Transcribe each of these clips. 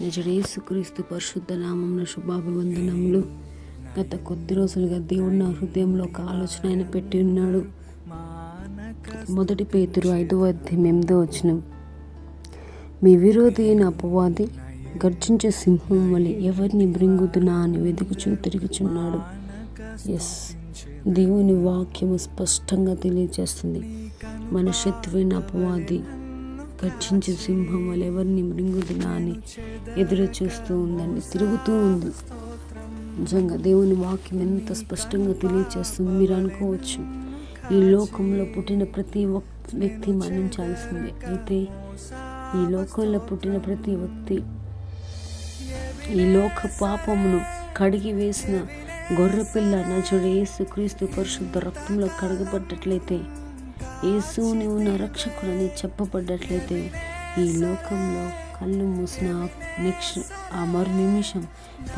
నిజడేసుక్రీస్తు పరిశుద్ధ నామమున శుభాభివందనములు. గత కొద్ది రోజులుగా దేవుడు నా హృదయంలో ఒక ఆలోచన ఆయన పెట్టి ఉన్నాడు. మొదటి పేతురు ఐదవ అధ్యాయం ఎనిమిదో వచ్చిన మీ విరోధి అయిన అపవాది గర్జించే సింహం వలె ఎవరిని బ్రింగుతున్నా అని వెతుకుచూ తిరుగుచున్నాడు. ఎస్ దేవుని వాక్యము స్పష్టంగా తెలియజేస్తుంది. మన శత్రువైన అపవాది గర్జించే సింహం వల్ల ఎవరిని మృంగుదునా అని ఎదురు చూస్తూ ఉందండి తిరుగుతూ ఉంది. నిజంగా దేవుని వాక్యం ఎంత స్పష్టంగా తెలియజేస్తుంది మీరు అనుకోవచ్చు. ఈ లోకంలో పుట్టిన ప్రతి ఒక్క వ్యక్తి మరణించాల్సిందే. అయితే ఈ లోకంలో పుట్టిన ప్రతి వ్యక్తి ఈ లోక పాపమును కడిగి వేసిన గొర్రెపిల్ల నజుడు యేసు క్రీస్తు పరిశుద్ధ రక్తంలో కడగబడ్డట్లయితే యేసు నీవు నా రక్షకుడని చెప్పబడ్డట్లయితే ఈ లోకంలో కళ్ళు మూసిన నెక్స్ట్ ఆ మరు నిమిషం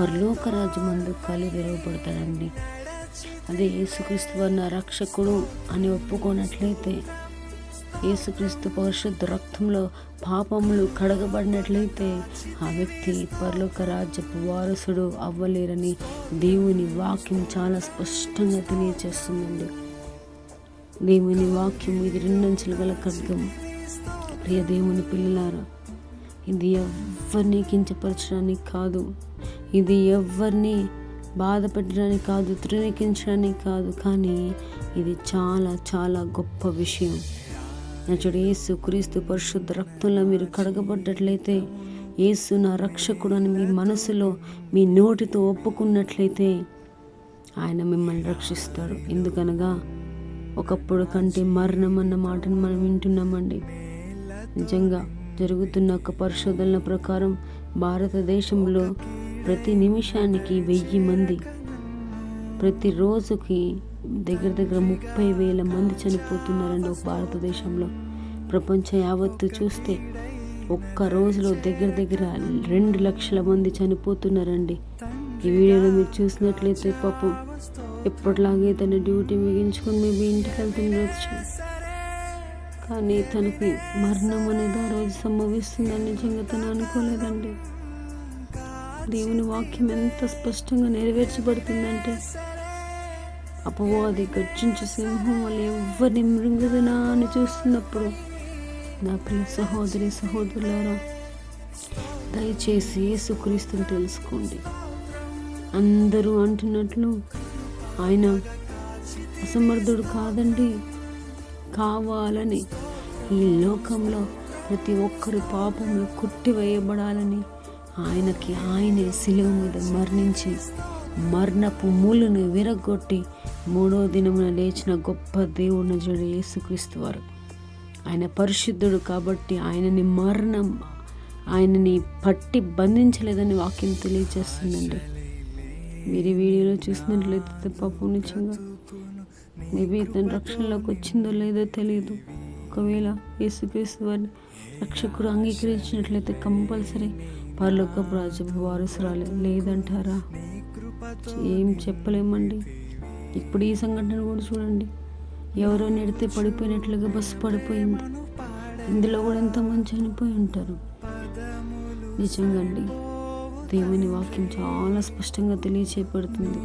పరలోక రాజ్యమందు కళ్ళు తెరవబడతాడండి. అదే యేసుక్రీస్తు వారు నా రక్షకుడు అని ఒప్పుకోనట్లయితే యేసుక్రీస్తు పరిశుద్ధ రక్తంలో పాపములు కడగబడినట్లయితే ఆ వ్యక్తి పరలోక రాజ్యపు వారసుడు అవ్వలేరని దేవుని వాక్యం చాలా స్పష్టంగా తెలియచేస్తుందండి. దేవుని వాక్యం ఇది రెండంచులు గల ఖడ్గం. ప్రియ దేవుని పిల్లలారా ఇది ఎవరిని కించపరచడానికి కాదు. ఇది ఎవరిని బాధపెట్టడానికి కాదు తృణీకరించడానికి కాదు కానీ ఇది చాలా చాలా గొప్ప విషయం. నచుడు యేసు క్రీస్తు పరిశుద్ధ రక్తంలో మీరు కడగబడ్డట్లయితే యేసు నా రక్షకుడు అని మీ మనసులో మీ నోటితో ఒప్పుకున్నట్లయితే ఆయన మిమ్మల్ని రక్షిస్తాడు. ఎందుకనగా ఒకప్పుడు కంటే మరణం అన్న మాటను మనం వింటున్నామండి. నిజంగా జరుగుతున్న ఒక పరిశోధనల ప్రకారం భారతదేశంలో ప్రతి నిమిషానికి వెయ్యి మంది ప్రతి రోజుకి దగ్గర దగ్గర ముప్పై వేల మంది చనిపోతున్నారండి ఒక భారతదేశంలో. ప్రపంచం యావత్తు చూస్తే ఒక్క రోజులో దగ్గర దగ్గర రెండు లక్షల మంది చనిపోతున్నారండి. ఈ వీడియోలో మీరు చూసినట్లయితే పాపం ఎప్పటిలాగే తన డ్యూటీ మిగించుకొని మేము ఇంటికి వెళ్తుండొచ్చు కానీ తనకి మరణం అనేది ఆ రోజు సంభవిస్తుందని నిజంగా తను అనుకోలేదండి. దేవుని వాక్యం ఎంత స్పష్టంగా నెరవేర్చబడుతుందంటే అపవాది గర్జించు సింహం వల్ల ఎవరిని మృంగదనా అని చూస్తున్నప్పుడు నా ప్రియ సహోదరి సహోదరులారా దయచేసి యేసుక్రీస్తుని తెలుసుకోండి. అందరూ అంటున్నట్లు ఆయన అసమర్థుడు కాదండి. కావాలని ఈ లోకంలో ప్రతి ఒక్కరి పాపములు కొట్టివేయబడాలని ఆయనకి ఆయనే శిలువ మీద మరణించి మరణపు మూలును విరగొట్టి మూడో దినమున లేచిన గొప్ప దేవుడిని జడు యేసుక్రీస్తు వారు. ఆయన పరిశుద్ధుడు కాబట్టి ఆయనని మరణం ఆయనని పట్టి బంధించలేదని వాక్యం తెలియజేస్తుందండి. మీరు వీడియోలో చూసినట్లయితే పాపం నిజంగా మేబీ తన రక్షణలోకి వచ్చిందో లేదో తెలియదు. ఒకవేళ యేసుక్రీస్తు వారిని రక్షకుడు అంగీకరించినట్లయితే కంపల్సరీ పరలోక ప్రాజెక్ట్ వారసురాలే లేదంటారా? ఏం చెప్పలేమండి. ఇప్పుడు ఈ సంఘటన కూడా చూడండి. ఎవరో నెడితే పడిపోయినట్లుగా బస్సు పడిపోయింది. ఇందులో కూడా ఎంతమంది చనిపోయి ఉంటారు. నిజంగా అండి. దేవుని వాక్యం చాలా స్పష్టంగా తెలియచేయబడుతుంది.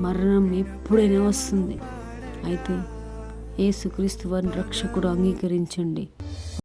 మరణం ఎప్పుడైనా వస్తుంది. అయితే యేసుక్రీస్తు వారిని రక్షకుడు అంగీకరించండి.